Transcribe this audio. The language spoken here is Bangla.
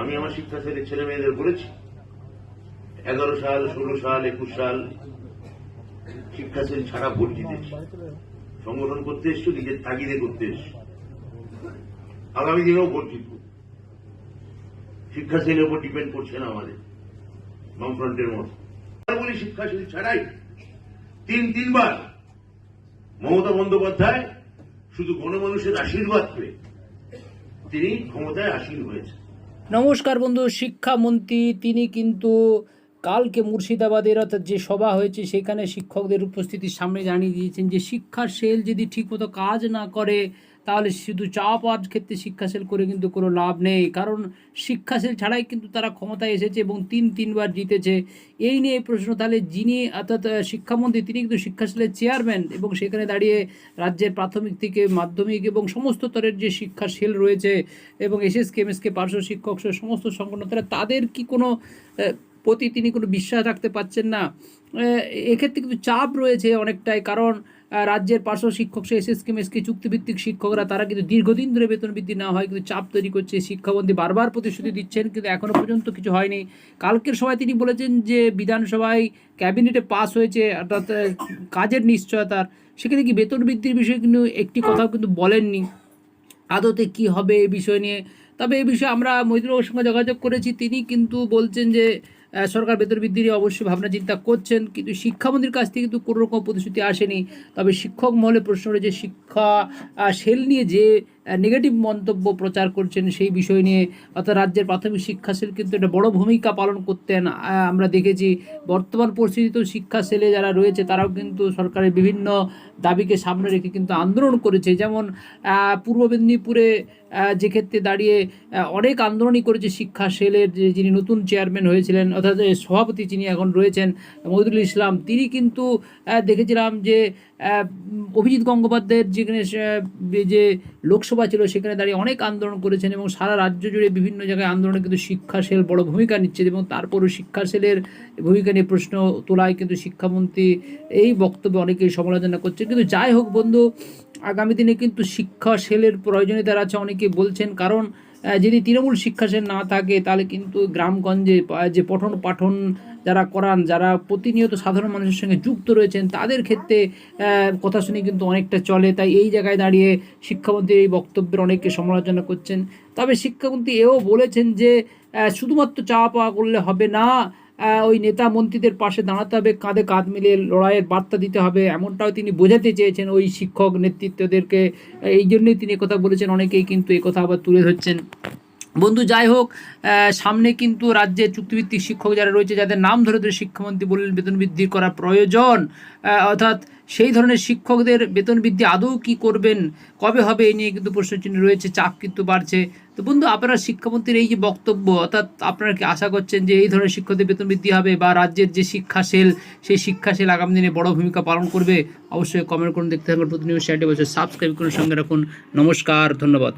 আমি আমার শিক্ষা ছেলে ছেলে মেয়েদের বলেছি, এগারো সাল, ষোলো সাল, একুশ সাল শিক্ষা সেল ছাড়া ভোট জিতেছি সংগঠন করতে এসছো, নিজের তাগিদে করতে এসছো। আগামী দিনেও ভোট জিতব। শিক্ষা সেলের উপর ডিপেন্ড করছে না আমাদের, বামফ্রন্টের মতো। বলি শিক্ষা সেল ছাড়াই। তিন, তিনবার মমতা বন্দ্যোপাধ্যায় শুধু গণমানুষের আশীর্বাদ পেয়ে তিনি ক্ষমতায় আসীন হয়েছে নমস্কার বন্ধু, শিক্ষামন্ত্রী। তিনি কিন্তু কালকে মুর্শিদাবাদের অর্থাৎ যে সভা হয়েছে, সেখানে শিক্ষকদের উপস্থিতির সামনে জানিয়ে দিয়েছেন যে শিক্ষার সেল যদি ঠিকমতো কাজ না করে তাহলে শুধু চা পাওয়ার ক্ষেত্রে শিক্ষা সেল করে কিন্তু কোনো লাভ নেই। কারণ শিক্ষা সেল ছাড়াই কিন্তু তারা ক্ষমতায় এসেছে এবং তিন, তিনবার জিতেছে। এই নিয়ে প্রশ্ন, তাহলে যিনি অর্থাৎ শিক্ষামন্ত্রী, তিনি কিন্তু শিক্ষাশীলের চেয়ারম্যান এবং সেখানে দাঁড়িয়ে রাজ্যের প্রাথমিক থেকে মাধ্যমিক এবং সমস্ত স্তরের যে শিক্ষা সেল রয়েছে এবং এসএসকে এমএসকে পার্শ্ব শিক্ষক সমস্ত সংগঠন, তারা তাদের কি কোনো প্রতি তিনি কোনো বিশ্বাস রাখতে পারছেন না? এক্ষেত্রে কিন্তু চাপ রয়েছে অনেকটাই। কারণ রাজ্যের পার্শ্ব শিক্ষক, সে এসএসকে এমএসকে চুক্তিভিত্তিক শিক্ষকরা, তারা কিন্তু দীর্ঘদিন ধরে বেতন বৃদ্ধি না হয়, কিন্তু চাপ তৈরি করছে। শিক্ষামন্ত্রী বারবার প্রতিশ্রুতি দিচ্ছেন, কিন্তু এখনও পর্যন্ত কিছু হয়নি। কালকের সভায় তিনি বলেছেন যে, বিধানসভায় ক্যাবিনেটে পাস হয়েছে, অর্থাৎ কাজের নিশ্চয়তার। সেখানে কি বেতন বৃদ্ধির বিষয়ে কিন্তু একটি কথাও কিন্তু বলেননি। আদতে কি হবে এই বিষয় নিয়ে? তবে এই বিষয়ে আমরা মৈত্রবাবুর সঙ্গে যোগাযোগ করেছি। তিনি কিন্তু বলছেন যে সরকার বেতন বৃদ্ধি নিয়ে অবশ্যই ভাবনা চিন্তা করছেন, কিন্তু শিক্ষামন্ত্রীর কাছ থেকে কিন্তু কোনো রকম প্রতিশ্রুতি আসেনি। তবে শিক্ষক মহলে প্রশ্ন রয়েছে শিক্ষা সেল নিয়ে যে নেগেটিভ মন্তব্য প্রচার করছেন সেই বিষয় নিয়ে, অর্থাৎ রাজ্যের প্রাথমিক শিক্ষা সেল কিন্তু একটা বড় ভূমিকা পালন করতেন আমরা দেখেছি। বর্তমান পরিস্থিতিতেও শিক্ষা সেলে যারা রয়েছে, তারাও কিন্তু সরকারের বিভিন্ন দাবিকে সামনে রেখে কিন্তু আন্দোলন করেছে। যেমন পূর্ব মেদিনীপুরে যে ক্ষেত্রে দাঁড়িয়ে অনেক আন্দোলনই করেছে শিক্ষা সেলের যে, যিনি নতুন চেয়ারম্যান হয়েছিলেন অর্থাৎ সভাপতি যিনি এখন রয়েছেন, মহিদুল ইসলাম, তিনি কিন্তু দেখেছিলাম যে অভিজিৎ গঙ্গোপাধ্যায়ের যেখানে যে লোকসভা ছিল, সেখানে দাঁড়িয়ে অনেক আন্দোলন করেছেন এবং সারা রাজ্য জুড়ে বিভিন্ন জায়গায় আন্দোলনে কিন্তু শিক্ষা সেল বড় ভূমিকা নিচ্ছে এবং তারপরও শিক্ষা সেলের ভূমিকা নিয়ে প্রশ্ন তোলায় কিন্তু শিক্ষামন্ত্রী এই বক্তব্যে অনেকেই সমালোচনা করছে কিন্তু যাই হোক বন্ধু, আগামী দিনে কিন্তু শিক্ষা সেলের প্রয়োজনীয়তা আছে অনেকে বলছেন, কারণ যদি তৃণমূল শিক্ষা সে না থাকে, তাহলে কিন্তু গ্রামগঞ্জে যে পঠন পাঠন যারা করান, যারা প্রতিনিয়ত সাধারণ মানুষের সঙ্গে যুক্ত রয়েছেন, তাদের ক্ষেত্রে কথা শুনে কিন্তু অনেকটা চলে। তাই এই জায়গায় দাঁড়িয়ে শিক্ষামন্ত্রী এই বক্তব্যের অনেকে সমালোচনা করছেন। তবে শিক্ষামন্ত্রী এও বলেছেন যে শুধুমাত্র চাওয়া পাওয়া করলে হবে না ওই নেতা মন্ত্রীদের পাশে দাঁড়াতে হবে, কাঁধে কাঁধ মিলিয়ে লড়াইয়ের বার্তা দিতে হবে, এমনটাও তিনি বোঝাতে চেয়েছেন ওই শিক্ষক নেতৃত্বদেরকে। এই জন্যই তিনি কথা বলেছেন, অনেকেই কিন্তু এই কথা আবার তুলে ধরছেন। বন্ধু, যাই হোক সামনে কিন্তু রাজ্যে চুক্তিভিত্তিক শিক্ষক যারা রয়েছে, যাদের নাম ধরে ধরে শিক্ষামন্ত্রী বললেন বেতন বৃদ্ধি করা প্রয়োজন অর্থাৎ সেই ধরনের শিক্ষকদের বেতন বৃদ্ধি আদৌ কি করবেন, কবে হবে এই নিয়ে কিন্তু প্রশ্নচিহ্ন রয়েছে, চাপ কিন্তু বাড়ছে। তো বন্ধু, আপনারা শিক্ষামন্ত্রীর এই যে বক্তব্য, অর্থাৎ আপনারা কি আশা করছেন যে এই ধরনের শিক্ষকদের বেতন বৃদ্ধি হবে বা রাজ্যের যে শিক্ষা সেল সেই শিক্ষা সেল আগামী দিনে বড় ভূমিকা পালন করবে, অবশ্যই কমেন্ট করুন, দেখতে থাকুন প্রতিনিয়ত শেয়ারটি বছর সাবস্ক্রাইব করুন, সঙ্গে রাখুন। নমস্কার, ধন্যবাদ।